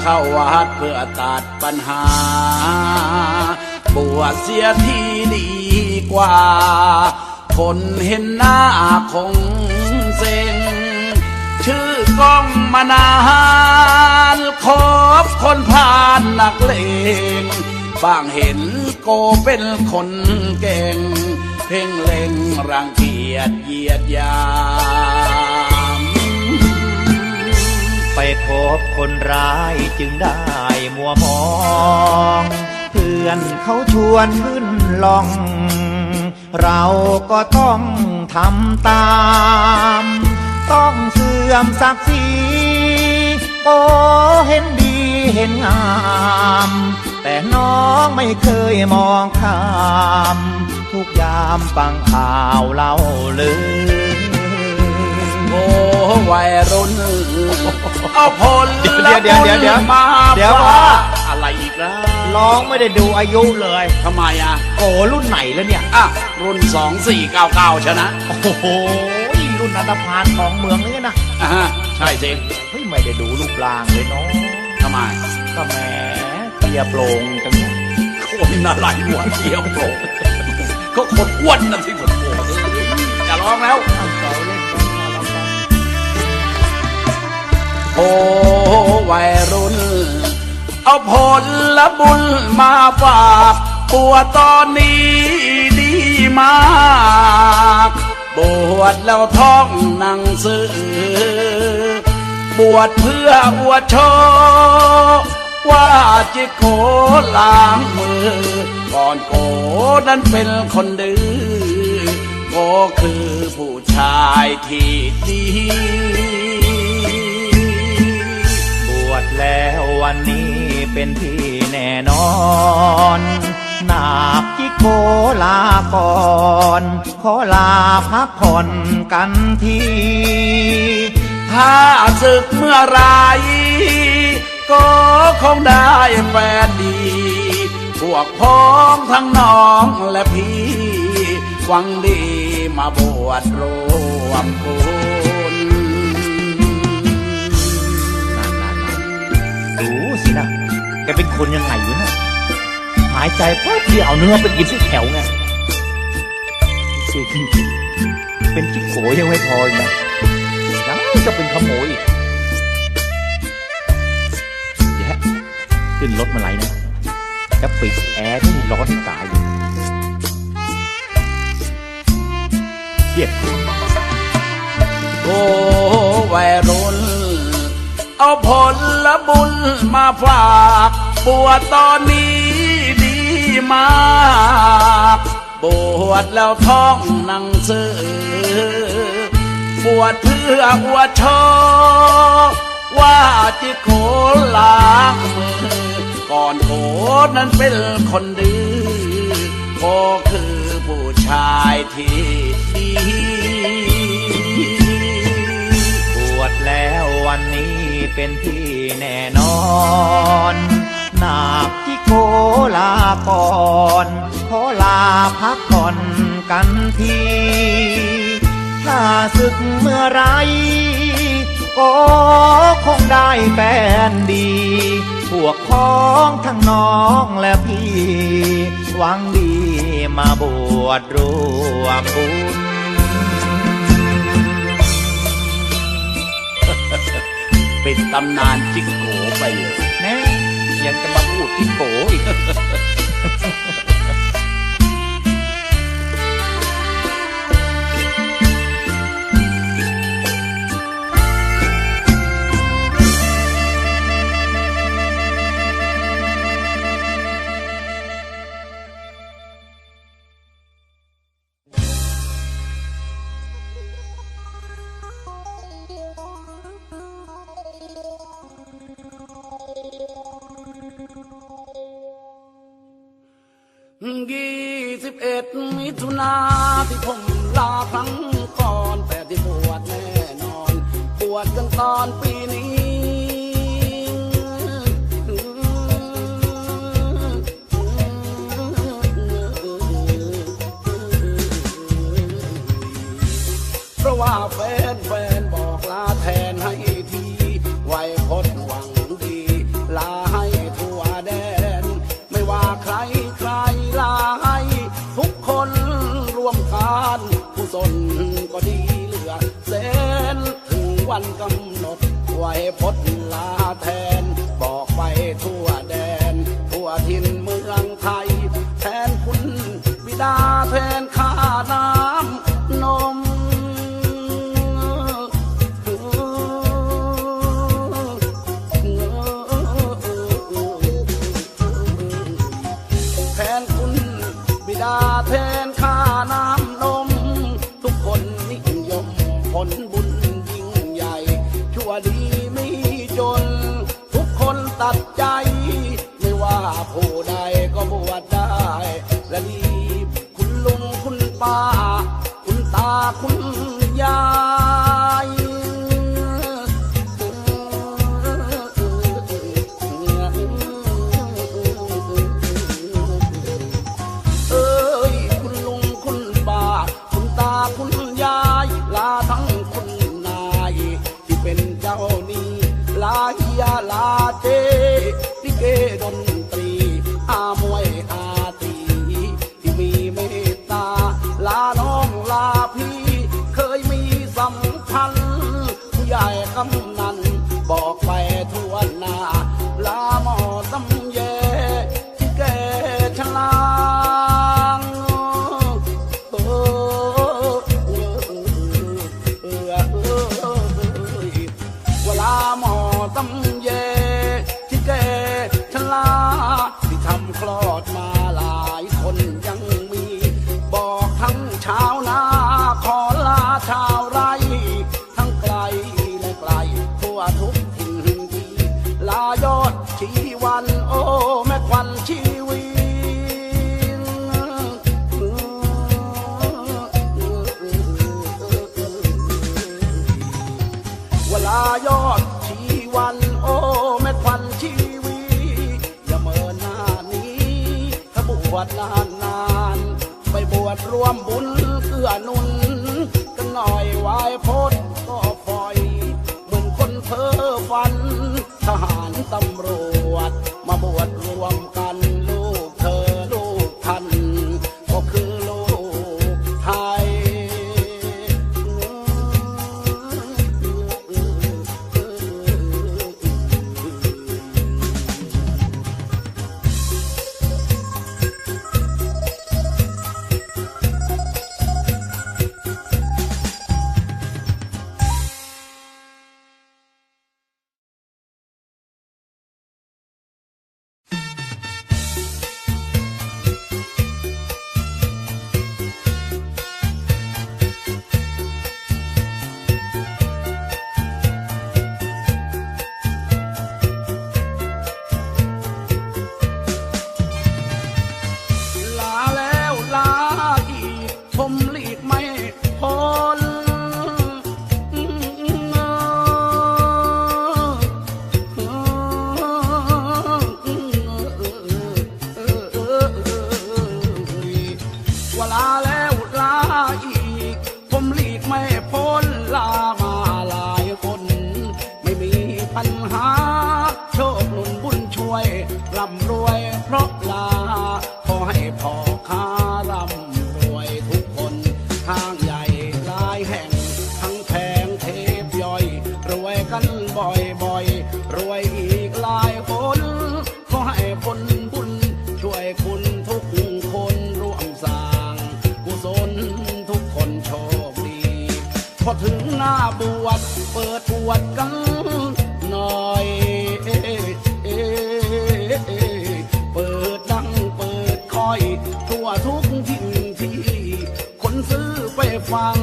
เข้าวัดเพื่อตัดปัญหา บวชเสียทีดีกว่า คนเห็นหน้าคงเซ็งชื่อกล้องมานานคบคนผ่านนักเลงบางเห็นโกเป็นคนเก่ง เพ่งเล็งรังเกียจเยียดยา พบคนร้ายจึงได้มัวมอง เพื่อนเขาชวนขึ้นลอง เราก็ต้องทำตาม ต้องเสื่อมศักดิ์ศรีโอเห็นดีเห็นงาม แต่น้องไม่เคยมองข้าม ทุกยามฟังข่าวเล่าเลยโอ้ วัยรุ่นเอาผลเดี๋ยวเดี๋ยวเดี๋ยวเดี๋ยวมาเดี๋ยวฝากว่าอะไรอีกแล้วร้องไม่ได้ดูอายุเลยทำไมอะโอ้รุ่นไหนแล้วเนี่ยอะรุ่นสองสี่เก้าเก้าชนะ โอ้โหรุ่นนันทพานของเมืองนี่นะอะฮะใช่สิเฮ้ยไม่ได้ดูรูปร่างเลยเนาะทำไมก็แหมเตียโปร่งจังเนี่ยคนอะไรหัวเขียวโผล่ก็คนอ้วนนะที่หัวโผล่จะร้องแล้วเอาเก่าเล่น โอ้วัยรุ่น เอาผลละบุญมาฝากปวดตอนนี้ดีมากบวชแล้วท่องหนังสือบวชเพื่ออวดโชว์ว่าจิโกล้างมือ ก่อนโกนั้นเป็นคนดื้อโกคือผู้ชายที่ดี แล้ววันนี้เป็นที่แน่นอนนาบจิโกลาก่อนขอลาพักผ่อนกันทีถ้าศึกเมื่อไรก็คงได้แฟนดี พวกพ้องทั้งน้องและพี่หวังดีมาบวชรวมบุญ ดูสินะแกเป็นคนยังไงอยู่นะหายใจปั๊บเดียวเอาเนื้อไปกินที่แถวไงคือจริงๆเป็นจิ๊กโกยังไม่พออีกนะยังจะเป็นขโมยอีกเดี๋ยวขึ้นรถมาไหลนะจะปิดแอร์ที่ร้อนตายเลยเย็บโอ้วัยรุ่น เอาผลละบุญมาฝากบวชตอนนี้ดีมากบวชแล้วท่องหนังสือบวชเพื่ออวดโชว์ว่าจิโกล้างมือก่อนโกนั้นเป็นคนดื้อก็คือผู้ชายที่ดี บวชแล้ววันนี้ เป็นที่แน่นอนนาบที่โคลาก่อนขอลาพักผ่อนกันทีถ้าศึกเมื่อไรก็คงได้แฟนดี พวกพ้องทั้งน้องและพี่ หวังดีมาบวชรวมบุญ ตำนานจิกโกไปเลยแน่ยังจะมาพูดที่โกอีก ยี่สิบเอ็ดมิถุนาที่ผมลาครั้งก่อนแต่ที่บวชแน่นอนบวชกันตอนปีนี้เพราะว่า ทดลาแทน บอกไปทั่วแดน ทั่วทินเมืองไทย แทนคุณบิดาแทนข้าน้ำนมแทนคุณบิดาแทนข้าน้ำนม ทุกคนนิยมผลบุญยิ่งใหญ่ ชั่วดี your ายอดชีวันโอ ยร่ำรวยเพราะลา ขอให้พ่อค้าร่ำรวยทุกคนทางใหญ่หลายแห่ง ทั้งแพงเทปย่อย รวยกันบ่อยบ่อยรวยอีกหลายคน ขอให้คนบุญช่วยคุณทุกคนร่วมสร้างกุศลทุกคนโชคดี พอถึงหน้าบวชเปิดบวชกัน ฟัง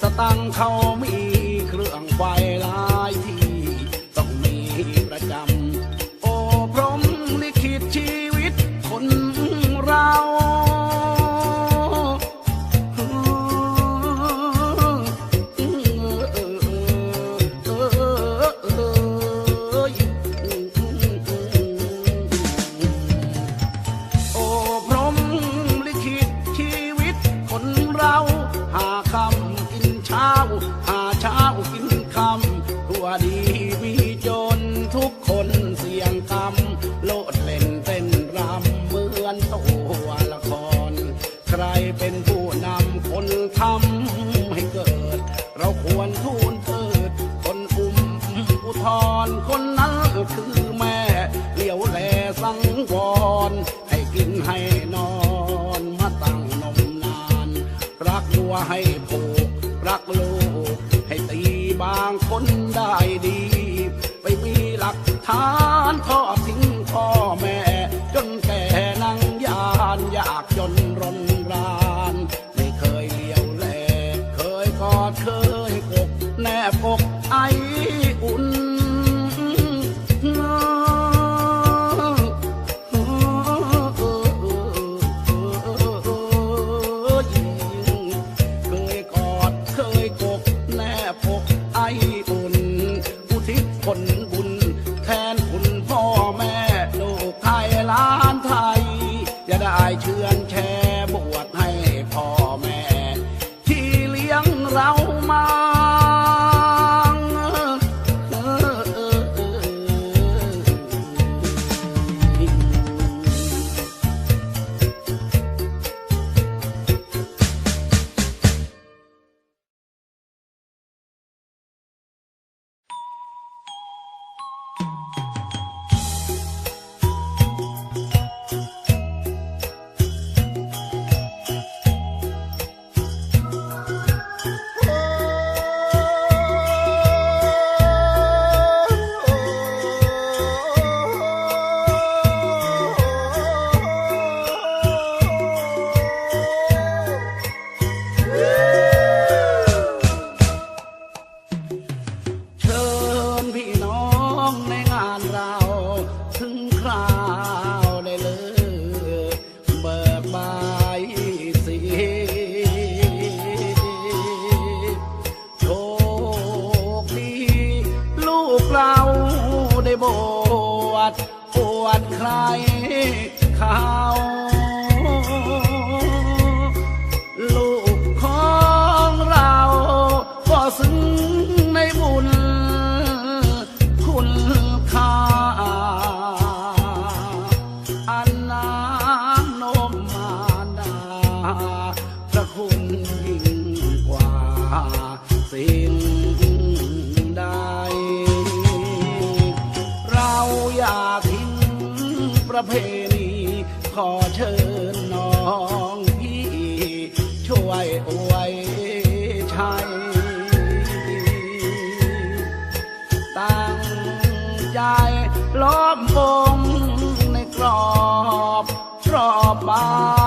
สตังเขามี ใครเป็นผู้นำคนทำให้เกิด เราควรทูลเกิด คนอุ้มอุทธรคนนั้นคือแม่เลี้ยวแลสังวร ให้กินให้นอนมาตั้งนมนาน รักวัวให้ผูกรักลูกให้ตีบางคนได้ดี ไปมีหลักฐาน จะได้เชื่อ อย่าทิ้งประเพณีขอเชิญน้องพี่ ช่วยอวยชัยตั้งใจล้อมวงในกรอบรอบบา